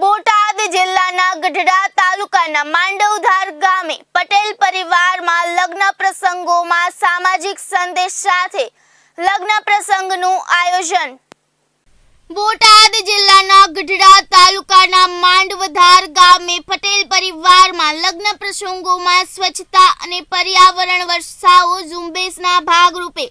બોટાદ જિલ્લાના ગઢડા તાલુકાના માંડવધાર ગામે પટેલ પરિવારમાં લગ્ન પ્રસંગોમાં સામાજિક સંદેશ સાથે લગ્ન પ્રસંગનું આયોજન. બોટાદ જિલ્લાના ગઢડા તાલુકાના માંડવધાર ગામે પટેલ પરિવારમાં લગ્ન પ્રસંગોમાં સ્વચ્છતા અને પર્યાવરણ વર્ષાઓ ઝુંબેશના ભાગરૂપે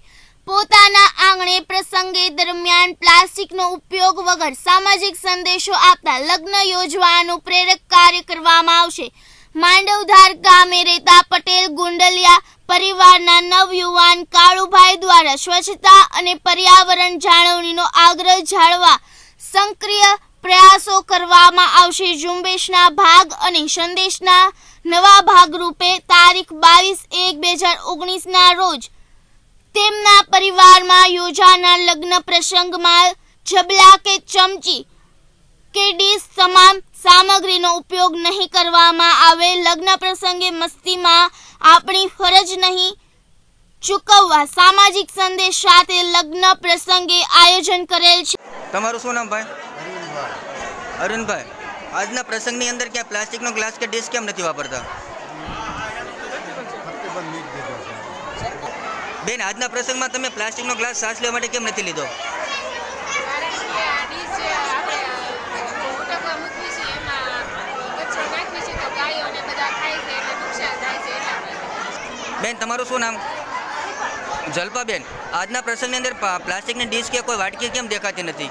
પોતાના આંગણે પ્રસંગે દરમિયાન પ્લાસ્ટિકનો ઉપયોગ વગર સામાજિક સંદેશો આપતા લગ્ન યોજવાનું પ્રેરક કાર્ય કરવામાં આવશે. માંડવધાર ગામે રહેતા પટેલ ગુંડલિયા પરિવારના નવયુવાન કાળુભાઈ દ્વારા સ્વચ્છતા અને પર્યાવરણ જાળવણીનો આગ્રહ જાળવા સંક્રિય પ્રયાસો કરવામાં આવશે. ઝુંબેશના ભાગ અને સંદેશના નવા ભાગરૂપે તારીખ બાવીસ એક બે હજાર ઓગણીસના રોજ તેમના પરિવારમાં યોજાનાર લગ્ન પ્રસંગમાં જબલા કે ચમચી કે ડીશ તમામ સામગ્રીનો ઉપયોગ નહીં કરવામાં આવે. લગ્ન પ્રસંગે મસ્તીમાં આપણી ફરજ નહીં ચૂકવવા સામાજિક સંદેશ સાથે લગ્ન પ્રસંગે આયોજન કરેલ છે. તમારું શું નામ ભાઈ? અરુણભાઈ. આજના પ્રસંગની અંદર ક્યાં પ્લાસ્ટિકનો ગ્લાસ કે ડીશ કેમ નથી વાપરતા? બેન આજના પ્રસંગમાં તમે પ્લાસ્ટિકનો ગ્લાસ શ્વાસ લેવા માટે કેમ નથી લીધો? બેન તમારું શું નામ? જલ્પાબેન આજના પ્રસંગની અંદર પ્લાસ્ટિકની ડીશ કે કોઈ વાટકી કેમ દેખાતી નથી?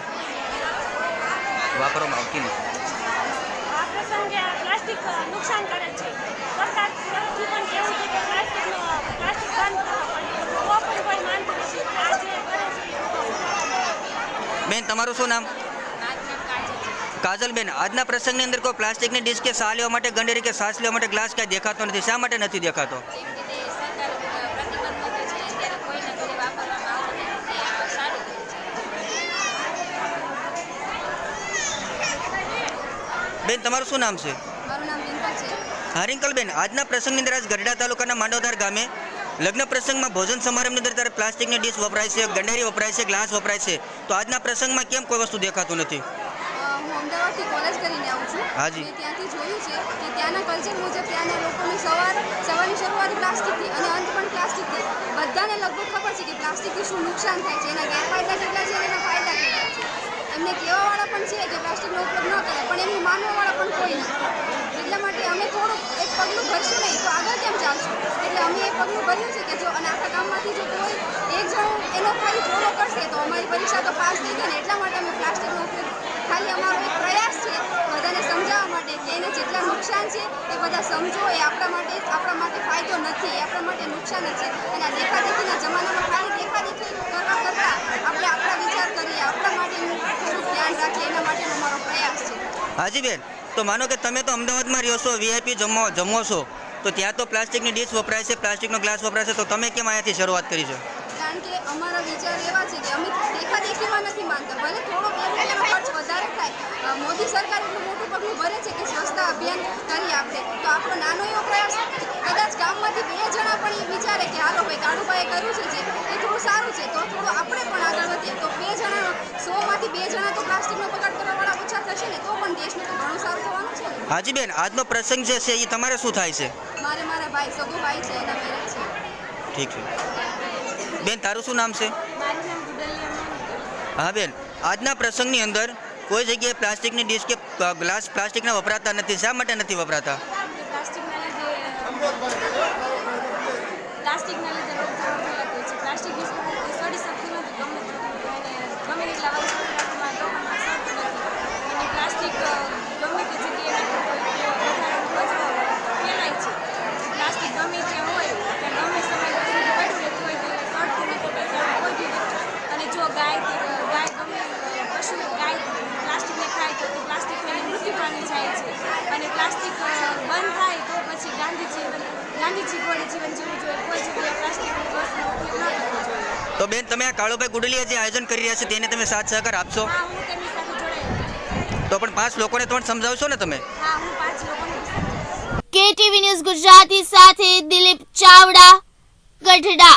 વાપરવામાં આવતી નથી આ પ્રસંગે પ્લાસ્ટિક નુકસાન કરે છે સરકાર તરફથી પણ કહેવું છે કે પ્લાસ્ટિકનો પ્લાસ્ટિક બંધ કરવા પડે તો પણ કોઈ માનતું નથી આ જે કરે છે બેન તમારું શું નામ? કાજલબેન આજના પ્રસંગની અંદર કોઈ પ્લાસ્ટિકની ડીશ કે સા લેવા માટે ગંડેરી કે સાસ લેવા માટે ગ્લાસ ક્યાંય દેખાતો નથી. શા માટે નથી દેખાતો? બેન તમારું શું નામ છે? હરિંકલબેન આજના પ્રસંગની અંદર આજ ગઢડા તાલુકાના માંડવધાર ગામે લગ્ન પ્રસંગમાં ભોજન સમારંભની અંદર ત્યારે પ્લાસ્ટિકની ડીશ વપરાય છે ગંડેરી વપરાય છે ગ્લાસ વપરાય છે. તો આજના પ્રસંગમાં કેમ કોઈ વસ્તુ દેખાતું નથી? હું અમદાવાદથી કોલેજ કરીને આવું છું. હાજી. ત્યાંથી જોયું છે કે ત્યાંના કલ્ચર મુજબ ત્યાંના લોકોની સવાર સવારની શરૂઆત પ્લાસ્ટિકથી અને અંત પણ પ્લાસ્ટિકથી. બધાને લગભગ ખબર છે કે પ્લાસ્ટિકથી શું નુકસાન થાય છે એના ગેરફાયદા કેટલા છે એના ફાયદા કેટલા છે. એમને કહેવાવાળા પણ છે કે પ્લાસ્ટિકનો ઉપયોગ ન કરે પણ એમનું માનવાવાળા પણ કોઈ નથી. એટલા માટે અમે થોડુંક પગલું ભરશું નહીં, તો આગળ કેમ ચાલશું? એટલે અમે એ પગલું ભર્યું છે કે જો, અને આખા ગામમાંથી જો કોઈ એક જણ એનો ખાલી ફોલો કરશે, તો અમારી પરીક્ષા તો પાસ થઈ ગઈ ને એટલા માટે અમે પ્લાસ્ટિકનો ઉપયોગ ખાલી અમારો એક પ્રયાસ છે બધાને સમજાવવા માટે કે એને જેટલા નુકસાન છે એ બધા સમજો, એ આપણા માટે આપણા માટે ફાયદો નથી, એ આપણા માટે નુકસાન જ છે. અને આ દેખાદેખીના જમાનામાં ખાલી દેખાદેખી કરવા કરતાં આપણે આપણા વિચાર કરીએ, આપણા માટેનું થોડું ધ્યાન રાખીએ, એના માટેનો મારો પ્રયાસ છે. હાજી બેન. તો માનો કે તમે તો અમદાવાદમાં રહ્યો છો વીઆઈપી જમો જમો છો, તો ત્યાં તો પ્લાસ્ટિકની ડીશ વપરાય છે, પ્લાસ્ટિકનો ગ્લાસ વપરાય છે, તો તમે કેમ અહીંયાથી શરૂઆત કરી છે? બે જણા સારું છે, તો થોડું આપણે પણ થશે ને તો પણ દેશને તો ઘણું સારું થવાનું છે ને. હાજી બેન આજનો પ્રસંગ જે છે એ તમારે શું થાય છે? મારે મારા ભાઈ સગો ભાઈ છે એના મેરેજ છે. ઠીક છે. બેન તારું શું નામ છે? મારું નામ ગુડલિયા હા બેન. આજના પ્રસંગની અંદર કોઈ જગ્યાએ પ્લાસ્ટિકની ડીશ કે ગ્લાસ પ્લાસ્ટિકના વપરાતા નથી. શા માટે નથી વપરાતા? પ્લાસ્ટિકના લીધે પ્લાસ્ટિકના લીધે રોગચાળો ફેલાતો હોય છે પ્લાસ્ટિક યુઝ કરે તો સડી શકતું નથી ગમે તેટલું અને ગમે તેટલા વર્ષ રાખવામાં લોકોમાં સડતું નથી અને પ્લાસ્ટિક અ, ગમે તે જગ્યાએ નાખો તો વધારાનો કચરો ફેલાય છે પ્લાસ્ટિક ગમે ત્યાં હોય ત્યાં ગમે સમય સુધી પડ્યું રહેતું હોય તો એ સડતું નથી એટલે કોઈ બી વ્યક્તિ- અને જો ગાય કે ગાય ગમે અ, પશુ ગાય પ્લાસ્ટિકને ખાય તો તે પ્લાસ્ટિકને મૃત્યુ પામી જાય છે અને પ્લાસ્ટિક બંધ થાય તો પછી ગાંધી જીવન ગાંધીજી વડે જીવન જીવવું જોઈએ. કોઈ જગ્યાએ પ્લાસ્ટિકની વસ્તુનો ઉપયોગ ન કરવો જોઈએ. તો બેન તમે આ કાળુભાઈ ગુડલિયા જે આયોજન કરી રહ્યા છે તેને તમે સાથ સહકાર આપશો? તો પણ પાંચ લોકોને પણ સમજાવશો ને તમે? હા હું પાંચ લોકોને કેટીવી ન્યૂઝ ગુજરાતી સાથે દિલીપ ચાવડા ગઢડા.